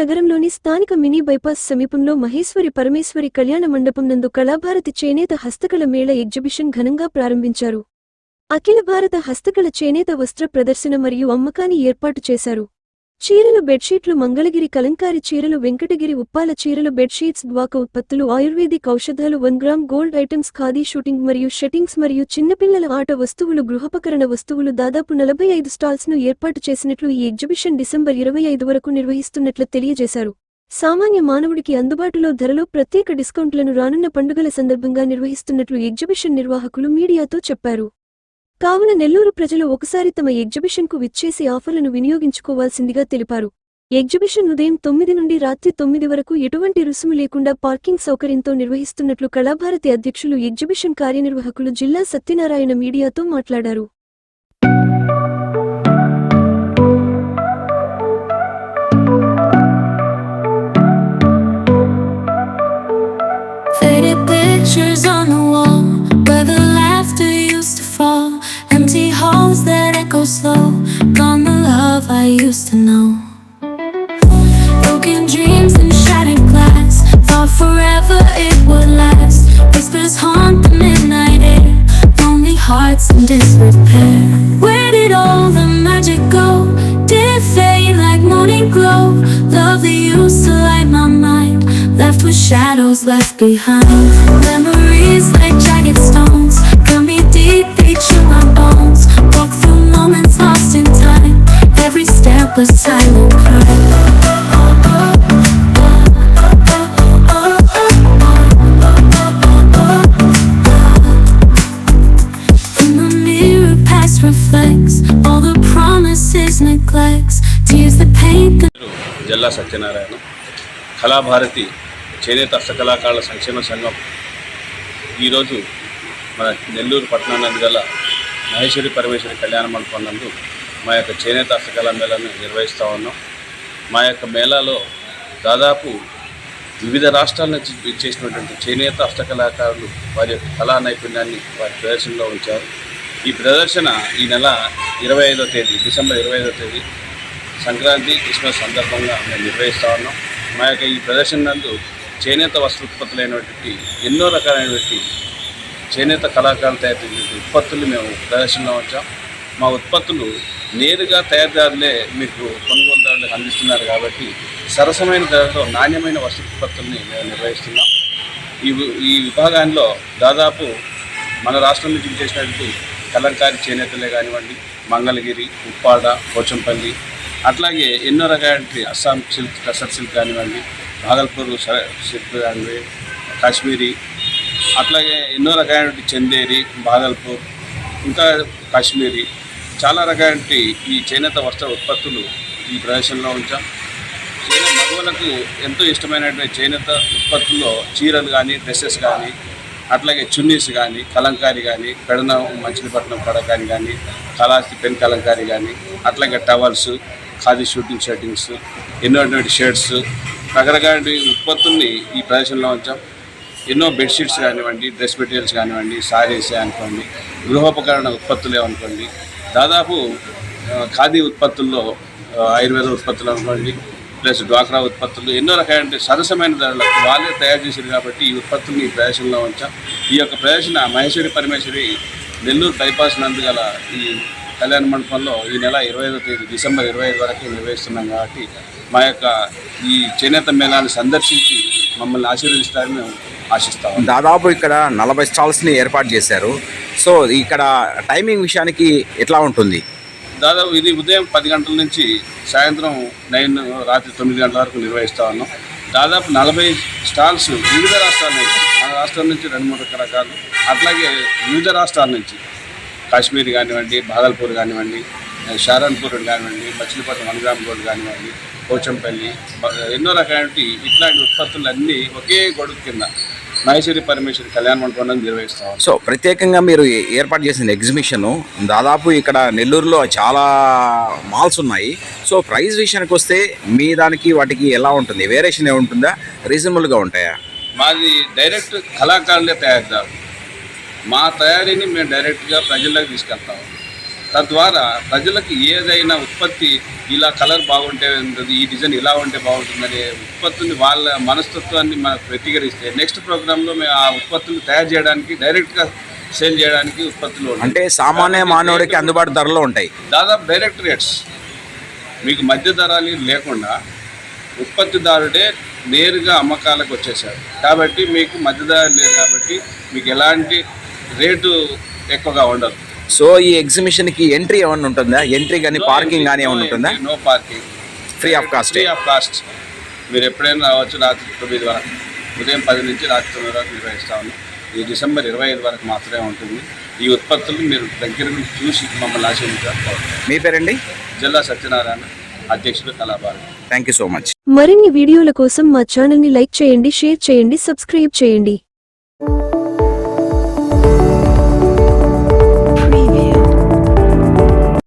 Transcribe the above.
నగరంలోని స్థానిక mini bypass సమీపంలో మహేశ్వరి పరమేశ్వరి కళ్యాణ మండపం నందు కళాభారతి చేనేత హస్తకళ మేళ ఎగ్జిబిషన్ ఘనంగా ప్రారంభించారు. అఖిల భారత హస్తకళ చేనేత వస్త్ర ప్రదర్శన మరియు అమ్మకాన్ని ఏర్పాటు చేశారు. చీరలు బెడ్షీట్లు మంగళగిరి కలంకారి చీరలు వెంకటగిరి ఉప్పాల చీరలు బెడ్షీట్స్ ద్వాక ఉత్పత్తులు ఆయుర్వేదిక్ ఔషధాలు one gram gold items khadi suiting మరియు షెట్టింగ్స్ మరియు చిన్నపిల్లల ఆట వస్తువులు గృహోపకరణ వస్తువులు దాదాపు నలభై ఐదు స్టాల్స్ను ఏర్పాటు చేసినట్లు ఈ ఎగ్జిబిషన్ డిసెంబర్ ఇరవై ఐదు వరకు నిర్వహిస్తున్నట్లు తెలియజేశారు. సామాన్య మానవుడికి అందుబాటులో ధరలో ప్రత్యేక డిస్కౌంట్లను రానున్న పండుగల సందర్భంగా నిర్వహిస్తున్నట్లు ఎగ్జిబిషన్ నిర్వాహకులు మీడియాతో చెప్పారు. కావున నెల్లూరు ప్రజలు ఒకసారి తమ ఎగ్జిబిషన్కు విచ్చేసి ఆఫర్లను వినియోగించుకోవాల్సిందిగా తెలిపారు. ఎగ్జిబిషన్ ఉదయం తొమ్మిది నుండి రాత్రి తొమ్మిది వరకు ఎటువంటి రుసుము లేకుండా పార్కింగ్ సౌకర్యంతో నిర్వహిస్తున్నట్లు కళాభారతి అధ్యక్షులు ఎగ్జిబిషన్ కార్యనిర్వాహకులు జిల్లా సత్యనారాయణ మీడియాతో మాట్లాడారు. Slow. Gone the love I used to know. Broken dreams and shattered glass. Thought forever it would last. Whispers haunt the midnight air. Lonely hearts in disrepair. Where did all the magic go? Did it fade like morning glow? Love that used to light my mind. Left with shadows left behind. Memories like that paint the పేరు జల్లా సత్యనారాయణ కళాభారతి చేనేత హస్తకళాకారుల సంక్షేమ సంఘం. ఈరోజు మన నెల్లూరు పట్టణానందు గల మహేశ్వరి పరమేశ్వరి కళ్యాణ మండపం నందు మా యొక్క చేనేత హస్తకళా మేళాను నిర్వహిస్తూ ఉన్నాం. మా యొక్క మేళాలో దాదాపు వివిధ రాష్ట్రాల నుంచి చేసినటువంటి చేనేత హస్తకళాకారులు వారి యొక్క కళా నైపుణ్యాన్ని వారి ప్రదర్శనలో ఉంచారు. ఈ ప్రదర్శన ఈ నెల ఇరవై ఐదో తేదీ డిసెంబర్ ఇరవై ఐదో తేదీ సంక్రాంతి క్రిస్మస్ సందర్భంగా మేము నిర్వహిస్తూ ఉన్నాం. మా యొక్క ఈ ప్రదర్శన నందు చేనేత వస్త్ర ఉత్పత్తులైనటువంటి ఎన్నో రకాలైనటువంటి చేనేత కళాకారులు తయారు చేసిన ఉత్పత్తులు మేము ప్రదర్శనలో ఉంచాం. మా ఉత్పత్తులు నేరుగా తయారుదారులే మీకు కొనుగోలుదారులకు అందిస్తున్నారు కాబట్టి సరసమైన ధరలో నాణ్యమైన వస్త్ర ఉత్పత్తుల్ని మేము నిర్వహిస్తున్నాం. ఈ ఈ విభాగాల్లో దాదాపు మన రాష్ట్రం నుంచి చేసినటువంటి కలంకారి చేనేతలే కానివ్వండి మంగళగిరి ఉప్పాడ పోచంపల్లి అట్లాగే ఎన్నో రకాల అస్సాం సిల్క్ టసర్ సిల్క్ కానివ్వండి భాగల్పూర్ సిల్క్ కానివ్వండి కాశ్మీరీ అట్లాగే ఎన్నో రకాలైనటువంటి చందేరి భాగల్పూర్ ఇంకా కాశ్మీరీ చాలా రకాలంటి ఈ చేనేత వస్త్ర ఉత్పత్తులు ఈ ప్రదర్శనలో ఉంచాం. చేనేత మగవులకు ఎంతో ఇష్టమైనటువంటి చేనేత ఉత్పత్తుల్లో చీరలు కానీ డ్రెస్సెస్ కానీ అట్లాగే చున్నీస్ కానీ కలంకారీ కానీ పెడన మచిలీపట్నం కడకాని కానీ కళాస్తి పెన్ కలంకారీ కానీ అట్లాగే టవల్స్ ఖాదీ షూటింగ్ షర్టింగ్స్ ఎన్నో షర్ట్స్ రకరకాల ఉత్పత్తుల్ని ఈ ప్రదర్శనలో ఉంచాం. ఎన్నో బెడ్షీట్స్ కానివ్వండి డ్రెస్ మెటీరియల్స్ కానివ్వండి శారీస్ అనుకోండి గృహోపకరణ ఉత్పత్తులే అనుకోండి దాదాపు ఖాదీ ఉత్పత్తుల్లో ఆయుర్వేద ఉత్పత్తులు అనుకోండి ప్లస్ డ్వాక్రా ఉత్పత్తులు ఎన్నో రకాలంటే సరసమైన ధరలకు వాళ్ళే తయారు చేశారు కాబట్టి ఈ ఉత్పత్తుల్ని ఈ ప్రదర్శనలో ఉంచాం. ఈ యొక్క ప్రదర్శన మహేశ్వరి పరమేశ్వరి నెల్లూరు బైపాస్ నందు గల ఈ కళ్యాణ మండపంలో ఈ నెల ఇరవై ఐదో తేదీ డిసెంబర్ ఇరవై ఐదు వరకు నిర్వహిస్తున్నాం కాబట్టి మా యొక్క ఈ చేనేత మేళాన్ని సందర్శించి మమ్మల్ని ఆశీర్వదిస్తారని మేము ఆశిస్తాం. దాదాపు ఇక్కడ నలభై స్టాల్స్ని ఏర్పాటు చేశారు. సో ఇక్కడ టైమింగ్ విషయానికి ఎట్లా ఉంటుంది? దాదాపు ఇది ఉదయం పది గంటల నుంచి సాయంత్రం నైన్ రాత్రి తొమ్మిది గంటల వరకు నిర్వహిస్తూ ఉన్నాం. దాదాపు నలభై స్టాల్స్ వివిధ రాష్ట్రాల నుంచి మన రాష్ట్రం నుంచి రెండు మూడు రకాలు అట్లాగే వివిధ రాష్ట్రాల నుంచి. కాశ్మీర్ కానివ్వండి భాగల్పూర్ కానివ్వండి షారన్పూర్ కానివ్వండి మచిలీపట్నం వనగ్రామ్ రోడ్ కానివ్వండి పోచంపల్లి ఎన్నో రకాల ఇట్లాంటి ఉత్పత్తులన్నీ ఒకే గొడుగు కింద. మహేశ్వరి పరమేశ్వరి కళ్యాణ మండపంలో నిర్వహిస్తూ. సో ప్రత్యేకంగా మీరు ఏ- ఏర్పాటు చేసిన ఎగ్జిబిషన్ దాదాపు ఇక్కడ నెల్లూరులో చాలా మాల్స్ ఉన్నాయి. సో ప్రైస్ విషయానికి వస్తే మీ దానికి వాటికి ఎలా ఉంటుంది? వేరియేషన్ ఏముంటుందా రీజనబుల్గా ఉంటాయా? మాది డైరెక్ట్ కళాకారులే తయారుదారు మా తయారీని మేము డైరెక్ట్గా ప్రజల్లోకి తీసుకెళ్తాం. తద్వారా ప్రజలకు ఏదైనా ఉత్పత్తి ఇలా కలర్ బాగుంటే ఉంటుంది ఈ డిజైన్ ఇలా ఉంటే బాగుంటుందనే ఉత్పత్తిని వాళ్ళ మనస్తత్వాన్ని మనకు వ్యక్తీకరిస్తే నెక్స్ట్ ప్రోగ్రాంలో మేము ఆ ఉత్పత్తులు తయారు చేయడానికి డైరెక్ట్గా సేల్ చేయడానికి ఉత్పత్తులు. అంటే సామాన్య మానవుడికి అందుబాటు ధరలో ఉంటాయి. దాదాపు డైరెక్ట్ రేట్స్. మీకు మధ్య ధరలు లేకుండా ఉత్పత్తిదారుడే నేరుగా అమ్మకాలకు వచ్చేసారు కాబట్టి మీకు మధ్యధర లేదు కాబట్టి మీకు ఎలాంటి రేటు ఎక్కువగా ఉండదు. సో ఈ ఎగ్జిబిషన్కి ఎంట్రీ ఏమైనా ఉంటుందా? ఎంట్రీ కానీ పార్కింగ్ కానీ ఏమైనా ఉంటుందా? No parking free of cost free of cost మీరు ఎప్పుడైనా రావచ్చు రాత్రి తొమ్మిది వరకు. ఉదయం పది నుంచి రాత్రి తొమ్మిది వరకు నిర్వహిస్తాము ఈ డిసెంబర్ ఇరవై ఐదు వరకు మాత్రమే ఉంటుంది. ఈ ఉత్పత్తులు మీరు దగ్గర నుంచి చూసి మమ్మల్ని ఆశీర్వదించారు మీ పేరండి? జిల్లా సత్యనారాయణ అధ్యక్షుడు Kalabharati. Thank you so much మరిన్ని వీడియోల కోసం మా ఛానల్ని లైక్ చేయండి షేర్ చేయండి సబ్స్క్రైబ్ చేయండి.